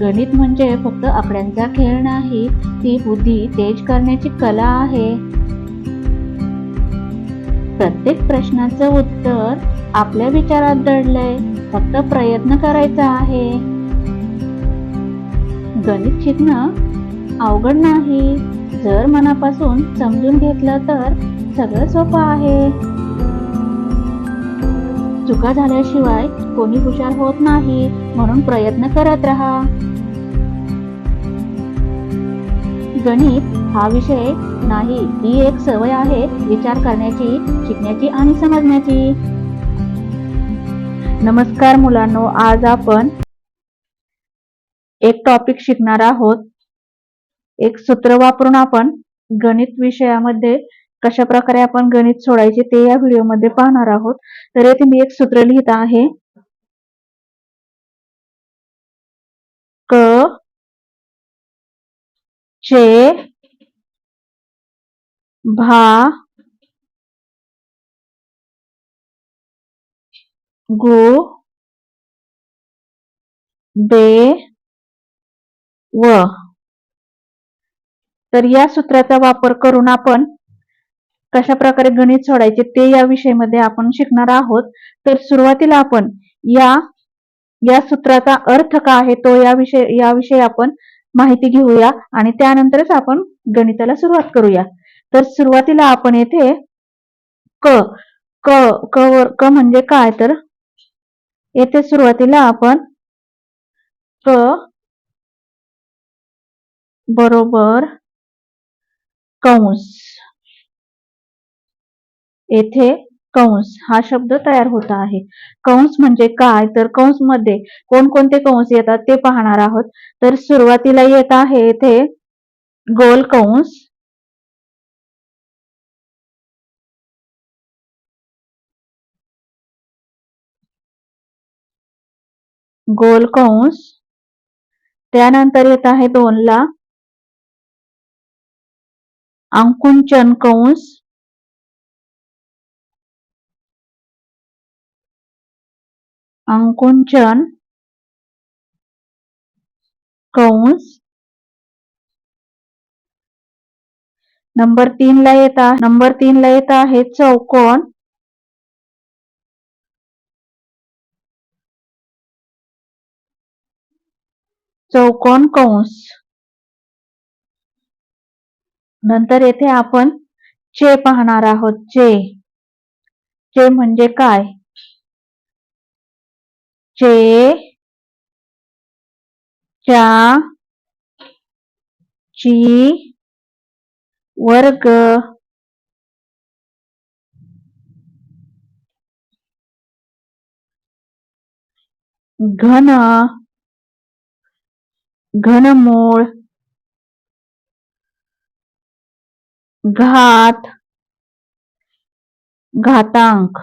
गणित म्हणजे फक्त आकड्यांचा खेळ नाही ती बुद्धी तेज करण्याची कला आहे. प्रत्येक प्रश्नाचं उत्तर आपल्या विचारात दडलंय फक्त प्रयत्न करायचा आहे. गणित शिकणं अवघड नाही. जर मनापासून समजून घेतलं तर सगळं सोपं आहे. चुका झाल्याशिवाय कोणी हुशार होत नाही म्हणून प्रयत्न करत राहा. गणित हा विषय नाही ही एक सवय आहे विचार करण्याची शिकण्याची आणि समजण्याची. नमस्कार मुलांनो आज आपण एक टॉपिक शिकणार आहोत. एक सूत्र वापरून आपण गणित विषयामध्ये कशा प्रकारे आपण गणित सोडायचे ते या व्हिडिओमध्ये पाहणार आहोत. तर येथे मी एक सूत्र लिहित आहे. क चे भा गु बे व. तर या सूत्राचा वापर करून आपण कशा प्रकारे गणित सोडायचे ते या विषयामध्ये आपण शिकणार आहोत. तर सुरुवातीला आपण या या सूत्राचा अर्थ काय आहे तो या विषय याविषयी आपण माहिती घेऊया आणि त्यानंतरच आपण गणिताला सुरुवात करूया. तर सुरुवातीला आपण येथे क क क वर क म्हणजे काय? तर येथे सुरुवातीला आपण क बरोबर कंस. येथे कंस हा शब्द तयार होता आहे. कंस म्हणजे काय? तर कंसमध्ये कोणकोणते कंस येतात ते पाहणार आहोत. तर सुरुवातीला येत आहे येथे गोल कंस. गोल कंस. त्यानंतर येत आहे दोन ला अंकुंचन कंस. अंकुंचन कंस नंबर तीन ला येत आहे. नंबर तीन ला येत आहे चौकोन. चौकोन कंस. नंतर येथे आपण चे पाहणार आहोत. चे. चे म्हणजे काय? चे च्या ची वर्ग घन घनमूळ घात घातांक.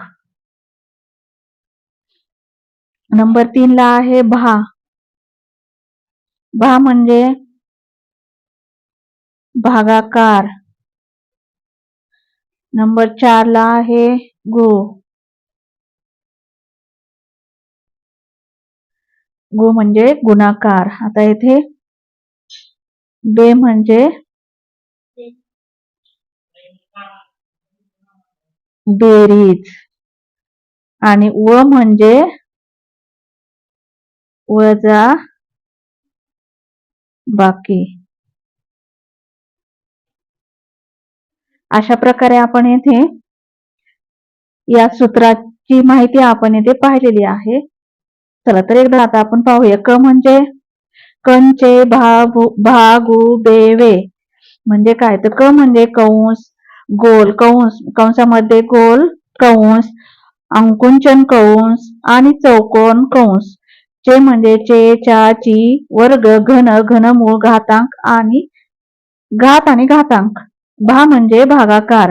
नंबर तीन ला आहे भा. भा म्हणजे भागाकार. नंबर चार ला आहे गो. गो म्हणजे गुणाकार. आता येथे बे म्हणजे बेरीज. आणि व म्हणजे वजा बाकी. अशा प्रकारे आपण येथे या सूत्राची माहिती आपण येथे पाहिलेली आहे. चला तर एकदा आता आपण पाहूया. क म्हणजे कंचे भागू बेवे. म्हणजे काय? तर क म्हणजे कंस गोल कंस कंसामध्ये गोल कंस अंकुंचन कंस आणि चौकोन कंस. चे म्हणजे चे चा ची वर्ग घन घनमूळ घातांक आणि घात आणि घातांक. भा म्हणजे भागाकार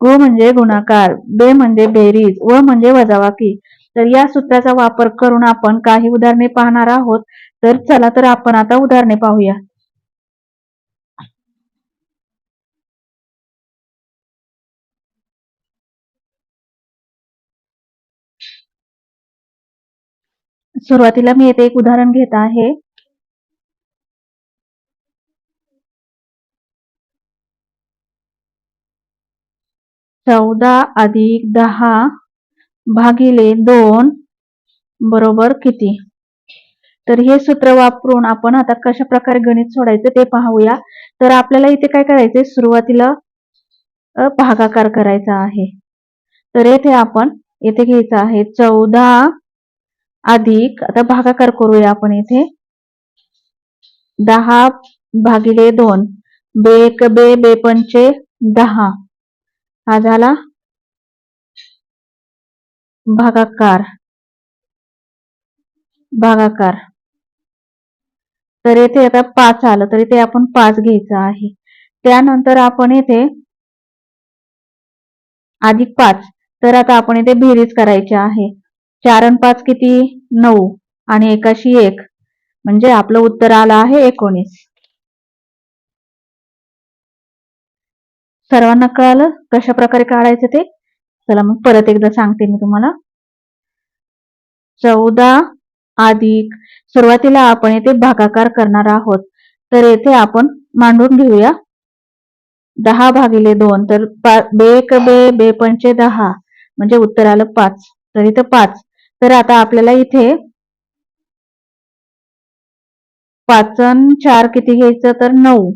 गु म्हणजे गुणाकार बे म्हणजे बेरीज व म्हणजे वजावाकी तर या सूत्राचा वापर करून आपण काही उदाहरणे पाहणार आहोत. तर चला तर आपण आता उदाहरणे पाहूया. सुरुवातीला मी येथे एक उदाहरण घेत आहे. चौदा अधिक दहा भागिले दोन बरोबर किती? तर हे सूत्र वापरून आपण आता कशा प्रकारे गणित सोडायचं ते पाहूया. तर आपल्याला इथे काय करायचंय? सुरुवातीला भागाकार करायचा आहे. तर येथे आपण येथे घ्यायचा आहे चौदा अधिक. आता भागाकार करूया आपण इथे. दहा भागिले दोन. बे एक बे बे पंचे दहा. हा झाला भागाकार. भागाकार. तर येथे आता पाच आलं तर इथे आपण पाच घ्यायचं आहे. त्यानंतर आपण येथे अधिक पाच. तर आता आपण इथे बेरीज करायची आहे. चार आणि पाच किती? नऊ. आणि एकाशी एक. म्हणजे आपलं उत्तर आलं आहे एकोणीस. सर्वांना कळालं? कशा प्रकारे काढायचं ते? चला मग परत एकदा सांगते मी तुम्हाला. चौदा अधिक सुरुवातीला आपण येथे भागाकार करणार आहोत. तर येथे आपण मांडून घेऊया. दहा भागिले दोन तर पा- बे एक बे बे पंचे दहा. म्हणजे उत्तर आलं पाच. तर इथं पाच. तर आता आपल्याला इथे पाचन चार किती घ्यायचं तर नऊ.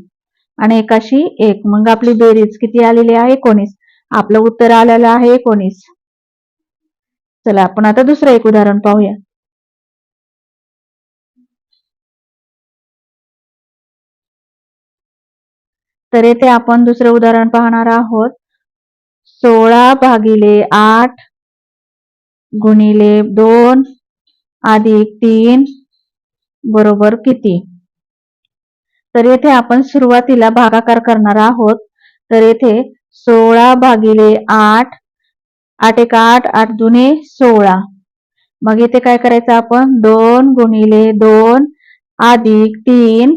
आणि एकाशी एक. मग आपली बेरीज किती आलेली आहे? एकोणीस. आपलं उत्तर आलेलं आहे एकोणीस. चला आपण आता दुसरं एक उदाहरण पाहूया. तर येथे आपण दुसरं उदाहरण पाहणार आहोत. सोळा भागिले आठ गुणिले दोन अधिक तीन बरोबर किती? तर येथे आपण सुरुवातीला भागाकार करणार आहोत. तर येथे सोळा भागिले आठ आठ एक आठ आठ दुने सोळा. मग इथे काय करायचं आपण? दोन गुणिले दोन अधिक तीन.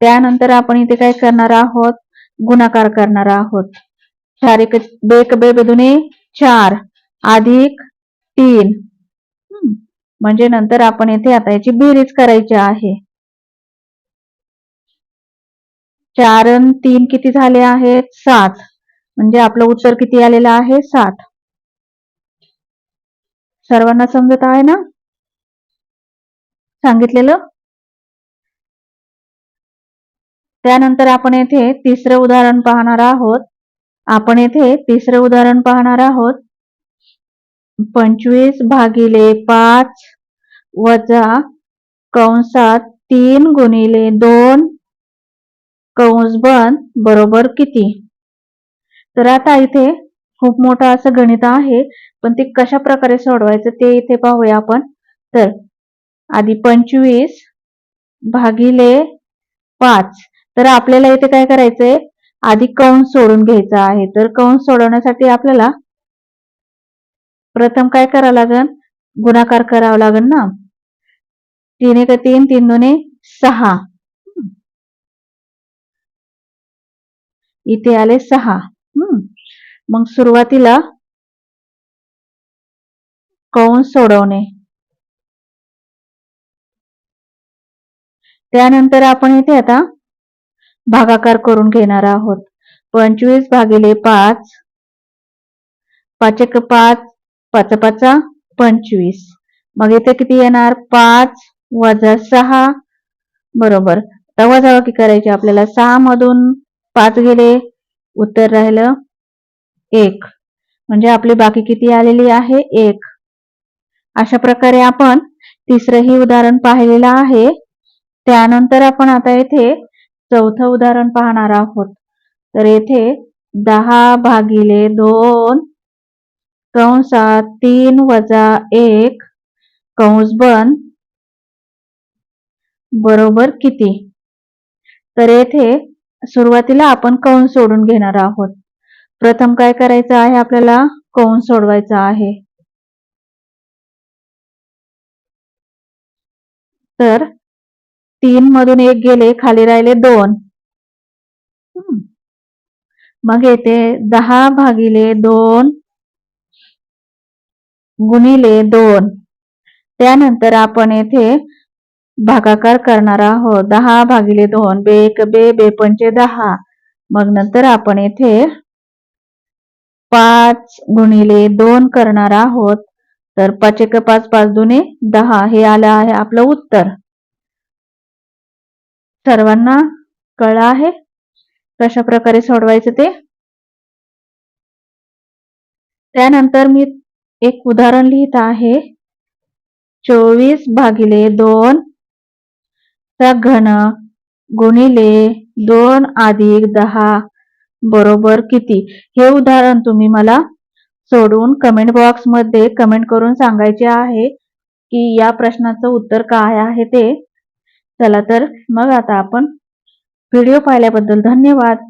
त्यानंतर आपण इथे काय करणार आहोत? गुणाकार करणार आहोत. चार एक बेक बे दुने चार. अधिक तीन. म्हणजे नंतर आपण येथे आता याची बेरीज करायची आहे. चार तीन किती झाले आहेत? सात. म्हणजे आपलं उत्तर किती आलेलं आहे? सात. सर्वांना समजत आहे ना? सांगितलेलं? त्यानंतर आपण येथे तिसरं उदाहरण पाहणार आहोत. आपण येथे तिसरं उदाहरण पाहणार आहोत. पंचवीस भागिले पाच वजा कंसात तीन गुणिले दोन कंस बंद बरोबर किती? तर आता इथे खूप मोठं असं गणित आहे पण ते कशा प्रकारे सोडवायचं ते इथे पाहूया आपण. तर आधी पंचवीस भागिले पाच. तर आपल्याला इथे काय करायचंय? आधी कंस सोडून घ्यायचा आहे. तर कंस सोडवण्यासाठी आपल्याला प्रथम काय करावं लागेल गुणाकार करावा लागेल ना? तीन एक तीन तीन दोन्ही सहा. इथे आले सहा. हम्म. मग सुरुवातीला कंस सोडवणे? त्यानंतर आपण इथे आता भागाकार करून घेणार आहोत. पंचवीस भागिले पाच पाच एक पाच पाच पाचा पंचवीस. मग इथे किती येणार? पाच वजा सहा. बरोबर. आता वजाबाकी करायची आपल्याला सहा मधून पाच गेले. उत्तर राहिलं एक. म्हणजे आपली बाकी किती आलेली आहे? एक. अशा प्रकारे आपण तिसरंही उदाहरण पाहिलेलं आहे. त्यानंतर आपण आता येथे चौथं उदाहरण पाहणार आहोत. तर येथे दहा भागिले दोन कंसात तीन वजा एक कंस बन बरोबर किती? तर येथे सुरुवातीला आपण कंस सोडून घेणार आहोत. प्रथम काय करायचं आहे आपल्याला? कंस सोडवायचा आहे. तर तीन मधून एक गेले खाली राहिले दोन. हम्म. मग येते दहा भागिले दोन गुणिले दोन. त्यानंतर आपण येथे भागाकार करणार आहोत. दहा भागिले दोन बे एक बे बे पंचे दहा. मग नंतर आपण येथे पाच गुणिले दोन करणार आहोत. तर पाच एक पाच पाच दुने दहा. हे आलं आहे आपलं उत्तर. सर्वांना कळलं आहे? कशा प्रकारे सोडवायचं ते? त्यानंतर मी एक उदाहरण लिहित आहे. चोवीस भागिले दोन चा घन गुणिले दोन अधिक दहा बरोबर किती? हे उदाहरण तुम्ही मला सोडून कमेंट बॉक्समध्ये कमेंट करून सांगायचे आहे की या प्रश्नाचं उत्तर काय आहे ते. चला तर मग आता आपण व्हिडिओ पाहिल्याबद्दल धन्यवाद.